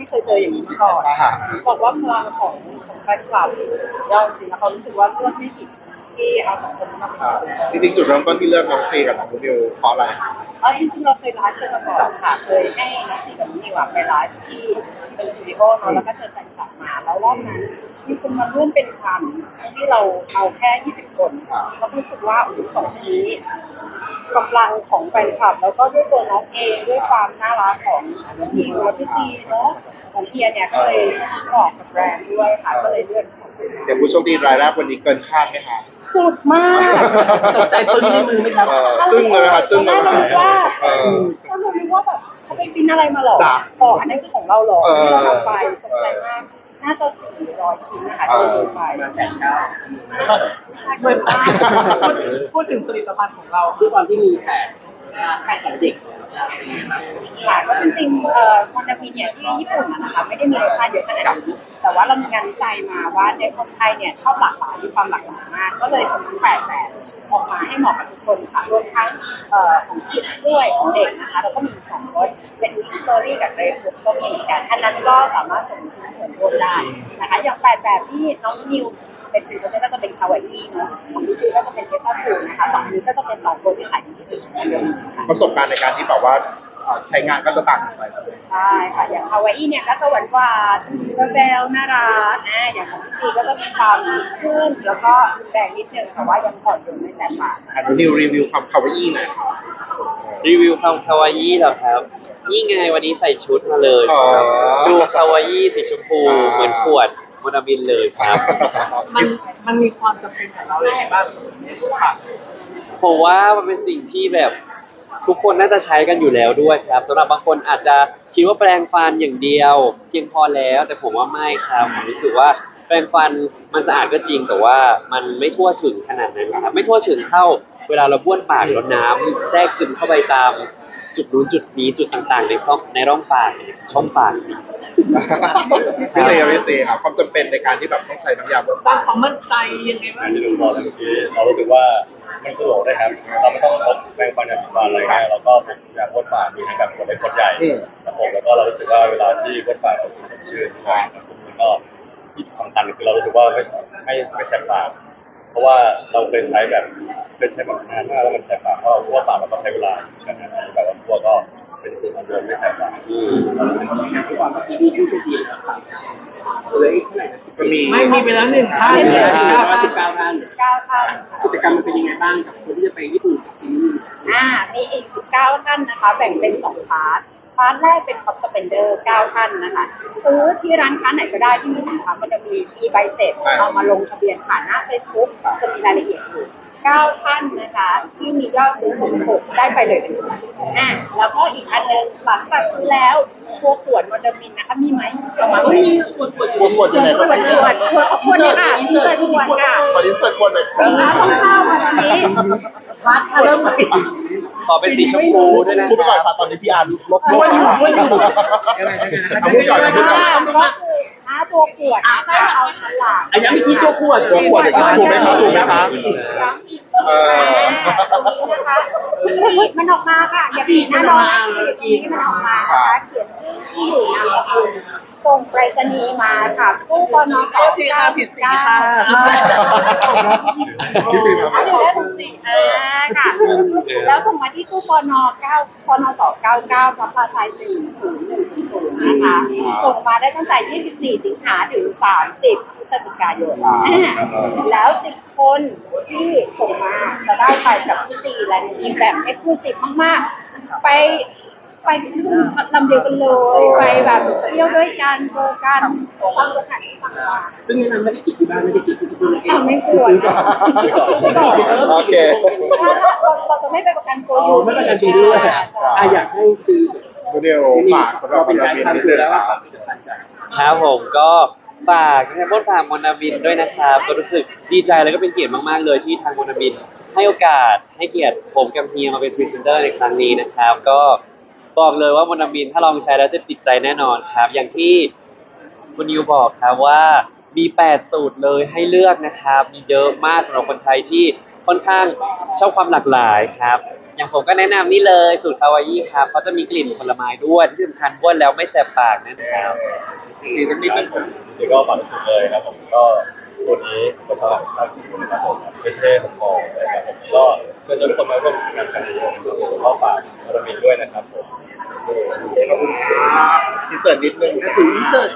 ไม่เคยเจออย่างนี้มาก่อนค่ะบอกว่าพลังของของแฟนคลับยอดจริงๆแล้วเขารู้สึกว่าเลือกไม่ผิดที่เอาสองคนมาอ่าจริงๆจุดเริ่มต้นที่เลือกน้องซีกับน้องนิวเพราะอะไร เออจริงๆเราเคยไลฟ์กันมาก่อนค่ะ เคยให้นักสีกับนิวอะไปไลฟ์ที่เป็นสตูดิโอเนอะแล้วก็เชิญแฟนคลับมาแล้วรอบนั้นมีคนมาร่วมเป็นพันที่เราเอาแค่ 20 คนอ่าเราก็รู้สึกว่าโอ้โหสองคนนี้ กำลังของแฟนคลับ แล้วก็ด้วยตัวน้องเองด้วยความน่ารักของนิวและพี่จีเนาะของเอียเนี่ยก็เลยเหมาะกับแบรนด์ด้วยค่ะก็เลยเลือกของคุณอย่างผู้โชคดีรายแรกวันนี้เกินคาดไหมคะสุดมากตกใจปึ้งในมือไหมครับเออจึ้งเลยไหมคะจึ้งเลยไหมตอนแรกเราคิดว่าเออก็รู้ว่าแบบเขาไปบินอะไรมาหรอจ้ะอ๋ออันนั้นคือของเราหรอเออที่เราทำไปตกใจมาก น่าจะสี่ร้อยชิ้นนะคะที่เราดูไปมาแจกได้เหมือนพูดถึงผลิตภัณฑ์ของเราด้วยความที่มีแผน แผนของเด็กค่ะก็จริงๆเอ่อมอนดามิเนี่ยที่ญี่ปุ่นอะนะคะไม่ได้มีรสชาติเยอะขนาดนี้แต่ว่าเรามีงานวิจัยมาว่าในคนไทยเนี่ยชอบหลากหลายมีความหลากหลายมาก ก็เลยทำทั้งแปดแบบออกมาให้เหมาะกับทุกคนค่ะรวมทั้งเอ่อของคิดด้วยของเด็กนะคะแล้วก็มีสองรสเป็นมิสเตอรี่กับเรดบุกก็มีเหมือนกันอันนั้นก็สามารถส่งชิ้นส่วนรวมได้นะคะอย่างแปดแบบที่น้องนิว เป็นสีตัวนี้ก็จะเป็นคาวาอี้เนาะของพี่จีก็จะเป็นเทสตาฟูนะคะสองอันนี้ก็จะเป็นสองตัวที่ขายดีที่สุดในเดือนนี้ค่ะประสบการณ์ในการที่แบบว่าเอ่อใช้งานก็จะต่างกันไปใช่ไหมใช่ค่ะอย่างคาวาอี้เนี่ยก็จะหวานหวานๆแบลๆน่ารักนะอย่างของพี่จีก็จะมีความชื่นแล้วก็แบ่งนิดนึงแต่ว่ายังผ่อนอยู่ในแต่ปากอันนิวรีวิวความคาวาอี้หน่อย รีวิวความคาวาอี้เหรอครับ นี่ไงวันนี้ใส่ชุดมาเลยอ๋อดูคาวาอี้สีชมพูอ่า เหมือนขวด มอนาบินเลยครับ มันมันมีความจำเป็นกับเราเลยงไงบ้างในช่วงแบบผมว่ามันเป็นสิ่งที่แบบทุกคนน่าจะใช้กันอยู่แล้วด้วยครับสำหรับบางคนอาจจะคิดว่าแปรงฟันอย่างเดียวเพียงพอแล้ว แต่ผมว่าไม่ครับผมรู้สึกว่าแปรงฟันมันสะอาดก็จริงแต่ว่ามันไม่ทั่วถึงขนาดนั้นครับไม่ทั่วถึงเท่าเวลาเราบ้วนปากแล้วน้ำแทรกซึมเข้าไปตาม จุดนู้นจุดนี้จุดต่างๆ ในซ่องในร่องปากช่องปากสิ พี่เซพี่เซครับความจำเป็นในการที่แบบต้องใช้น้ำยาบนสร้าปางกความมั่นใจยังไงบ้าง ที่ลุงบอกเมื่อกี้เรารู้สึกว่ามันสะดวกด้วยครับ เราไม่ต้องพกแปรงฟันยาสีฟันอะไรเงี้ยเราก็พกยาพ่นปากมีทั้งแบบขวดเล็กขวดใหญ่อืมครับผมแล้วก็เรารู้สึกว่าเวลาที่พ่นปากเราสดชื่นครับผมแล้วก็ที่สำคัญคือเรารู้สึกว่าไม่ไม่ไม่แสบปากเพราะว่าเราเคยใช้แบบเคยใช้แบบนานมากแล้วมันแสบปากเพราะเราทั่วปากเราก็ ก่อนเมื่อกี้ที่ผู้โชคดีนะครับเหลยเท่าไหร่นะก็มี ไม่มีไปแล้วหนึ่งท่านหนึ่งท่านเก้าพันสิบเก้าท่านเก้าท่านกิจกรรมมันเป็นยังไงบ้างกับคนที่จะไปญี่ปุ่นกับที่นี่อ่า มีอีกเก้าท่านนะคะ แบ่งเป็นสองพาร์ท พาร์ทแรกเป็นท็อปสเปนเดอร์เก้าท่านนะคะซื้อที่ร้านค้าไหนก็ได้ที่มีสินค้ามันจะมีมีใบเสร็จใช่เอามาลงทะเบียนผ่านหน้าเฟซบุ๊กจะมีรายละเอียดอยู่เก้าท่านนะคะ ที่มียอดซื้อสูงสุดได้ไปเลยทันทีอ่าแล้วก็อีกอันหนึงหลังจากซื้อแล้ว ตัวขวดมันจะมีนะคะมีไหมเอามาไม่มีขวดขวดขวดขวดอยู่ไหนขวดขวดขวดขวดขวดเนี่ยค่ะที่เกิดขวดค่ะขอดินเสิร์ตขวดหน่อยน้ำต้องเข้ามาตอนนี้พาร์ทเริ่มใหม่ขอเป็นสีชมพูด้วยนะพูดไปคก่อนรับค่ะตอนนี้พี่อาร์ลบม้วนอยู่แล้วม้วนอยู่เอาพูดก่อนนะพูดก่อนก็คื อห้าตัวขวดใช้เอาฉลากอันยังมีที่ตัวขวดตัวขวดอีกถูกไหมคะถูกไหมคะ ย้ำอีกเออตรงนี้นะคะขีดมันออกมาค่ะ อย่าขีดหน้าน้องขีดตรงนี้มันออกมานะคะเขียนชื่อที่อยู่นามสกุลส่งไปรษณีย์มาค่ะผู้ปนสโทษทีค่ะผิดสีค่ะ พี่ซีมาอันนี้ได้ทุกสีอ่าค่ะ แล้วส่งมาที่ตู้ปน9ปนส99พระพาชัย101 นะคะส่งมาได้ตั้งแต่ 24 สิงหาถึง 30พฤศจิกายนอ่าแล้ว 10 คนที่ส่งมาจะได้ไปกับพี่ตีและมีแบบเอ็กซ์คลูซีฟมากๆ ไป ไปขึ้นลำเดียวกันเลยไปแบบเที่ยวด้วยกันเจอกันความสถานที่ต่างซึ่งแนะนำไม่ได้กินที่บ้านไม่ได้กินที่สกุลเอๆอะงไม่ควรโอเค ถ้าเราเราจะไม่ไปประกันตัวอ๋อไม่ประกันชีวิตด้วยอะอยากให้ซื้อโมเดลฝากสำหรับเป็นเราการบินนิดทำคืนึองแล้วครับ ครับผมก็ฝากนะครับบนฝากมอนาบินด้วยนะครับ ก็รู้สึกดีใจแล้วก็เป็นเกียรติมากๆเลยที่ทางมอนาบินให้โอกาสให้เกียรติผมกับเฮียมาเป็นพรีเซนเตอร์ในครั้งนี้นะครับ ก็ บอกเลยว่ามอนาบินถ้าลองใช้แล้วจะติดใจแน่นอนครับ อย่างที่คุณนิวบอกครับว่ามี 8 สูตรเลยให้เลือกนะครับ มีเยอะมากสำหรับคนไทยที่ค่อนข้างชอบความหลากหลายครับ อย่างผมก็แนะนำนี่เลยสูตรคาวาอี้ครับเขาจะมีกลิ่นผลไม้ด้วยที่สำคัญบ้วนแล้วไม่แสบปากนั่นครับ สีสักนิดนึงนี่ก็ฝากทุกคนเลยครับผมก็ตัวนี้ผมชอบชอบที่สุดนะครับผมเป็นเท่ของฟองเลยครับผมก็เพื่อจะทุกคนมาร่วมงานกันเยอะๆนะครับผมก็ฝากวารามินด้วยนะครับผม ขอบคุณครับอินเสิร์ตนิดนึงอินเสิร์ต